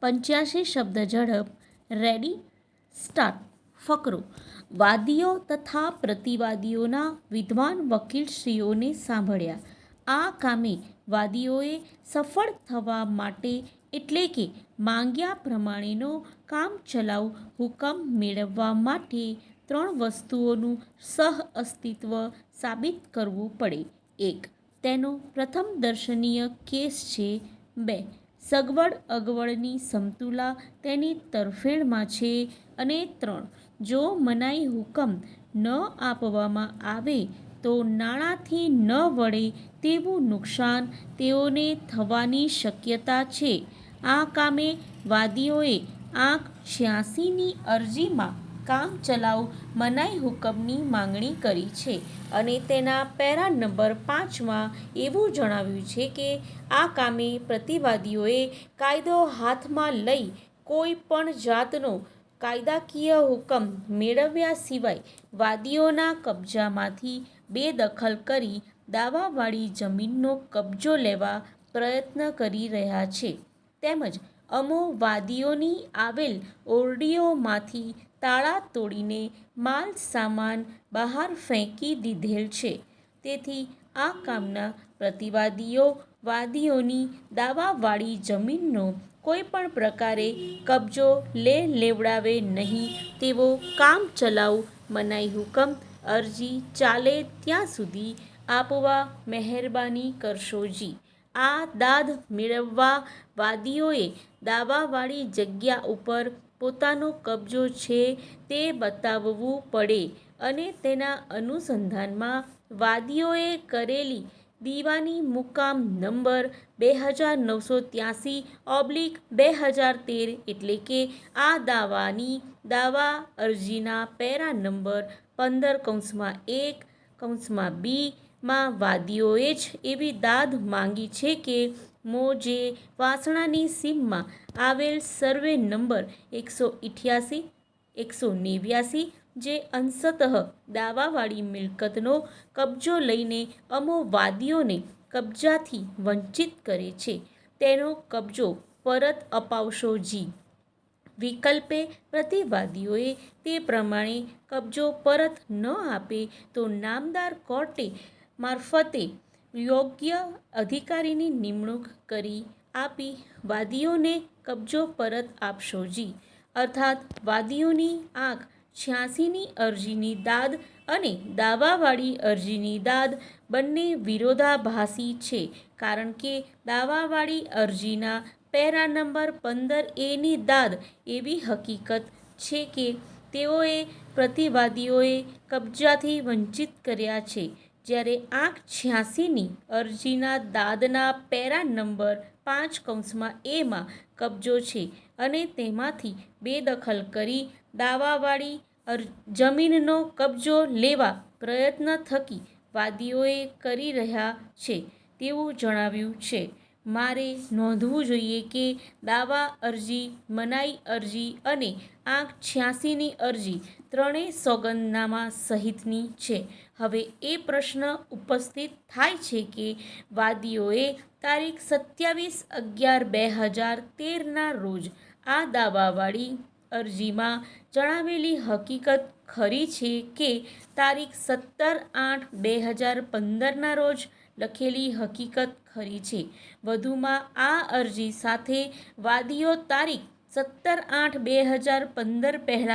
પંચ્યાસી શબ્દ ઝડપ રેડી સ્ટાર્ટ ફકરો. વાદીઓ તથા પ્રતિવાદીઓના વિદ્વાન વકીલશ્રીઓને સાંભળ્યા. આ કામે વાદીઓએ સફળ થવા માટે એટલે કે માંગ્યા પ્રમાણેનો કામચલાઉ હુકમ મેળવવા માટે ત્રણ વસ્તુઓનું સહ અસ્તિત્વ સાબિત કરવું પડે. એક, તેનો પ્રથમ દર્શનીય કેસ છે. બે સગવડ અગવડની સમતુલા તેની તરફેણમાં છે અને ત્રણ, જો મનાઈ હુકમ ન આપવામાં આવે તો નાણાંથી ન વળે તેવું નુકસાન તેઓને થવાની શક્યતા છે. આ કામે વાદીઓએ આંક છ્યાસીની અરજીમાં કામચલાઉ મનાઈ હુકમની માંગણી કરી છે. અને તેના પેરા નંબર પાંચમાં એવું જણાવ્યું છે કે આ કામે પ્રતિવાદીઓએ કાયદો હાથમાં લઈ કોઈ પણ જાતનો કાયદાકીય હુકમ મેળવ્યા સિવાય વાદીઓના કબજામાંથી બેદખલ કરી દાવાવાળી જમીનનો કબજો લેવા પ્રયત્ન કરી રહ્યા છે. તેમજ અમો વાદીઓની આવેલ ઓરડીઓમાંથી તાળા તોડીને માલ સામાન બહાર ફેંકી દીધેલ છે. તેથી આ કામના પ્રતિવાદીઓ, વાદીઓની દાવાવાળી જમીનનો કોઈપણ પ્રકારે કબજો લે લેવડાવે નહીં તેવો કામચલાઉ મનાઈ હુકમ અરજી ચાલે ત્યાં સુધી આપવા મહેરબાની કરશોજી આ દાદ મેળવવા વાદીઓએ દાવાવાળી જગ્યા ઉપર પોતાનો કબજો છે તે બતાવવું પડે અને તેના અનુસંધાનમાં વાદીઓએ કરેલી દીવાની મુકામ નંબર બે હજાર નવસો ત્યાસી ઓબ્લિક બે હજાર તેર એટલે કે આ દાવાની દાવા અરજીના પેરા નંબર પંદર કૌંસમાં એક કૌંસમાં બી માં વાદીઓએ જ એવી દાદ માંગી છે કે મોજે વાસણાની સીમમાં આવેલ સર્વે નંબર એકસો ઇઠ્યાસી, એકસો નેવ્યાસી જે અંશતઃ દાવાવાળી મિલકતનો કબજો લઈને અમો વાદીઓને કબજાથી વંચિત કરે છે. તેનો કબજો પરત અપાવશો જી. વિકલ્પે પ્રતિવાદીઓએ તે પ્રમાણે કબજો પરત ન આપે તો નામદાર કોર્ટે મારફતે યોગ્ય અધિકારીની નિમણૂક કરી આપી, વાદીઓને કબજો પરત આપશો જી. અર્થાત, વાદીઓની આંખ છ્યાસીની અરજીની દાદ અને દાવાવાળી અરજીની દાદ બંને વિરોધાભાસી છે, કારણ કે દાવાવાળી અરજીના પેરા નંબર પંદર એની દાદ એવી હકીકત છે કે તેઓએ પ્રતિવાદીઓએ કબજાથી વંચિત કર્યા છે. જ્યારે આંક છ્યાસીની અરજીના દાદના પેરા નંબર પાંચ કૌંસમાં એમાં કબજો છે અને તેમાંથી બેદખલ કરી દાવાવાળી અર, જમીનનો કબજો લેવા પ્રયત્ન થકી વાદીઓએ કરી રહ્યા છે તેવું જણાવ્યું છે. મારે નોંધવું જોઈએ કે દાવા અરજી, મનાઈ અરજી અને આંક છ્યાસીની અરજી ત્રણેય સોગંદનામા સહિતની છે. હવે એ પ્રશ્ન ઉપસ્થિત થાય છે કે વાદીઓએ તારીખ સત્યાવીસ અગિયાર બે હજાર તેરના રોજ આ દાવાવાળી અરજીમાં જણાવેલી હકીકત ખરી છે કે તારીખ સત્તર આઠ બે હજાર પંદરના રોજ લખેલી હકીકત ખરી છે. વધુમાં આ અરજી સાથે વાદીઓ તારીખ સત્તર આઠ બે હજાર પંદર પહેલાં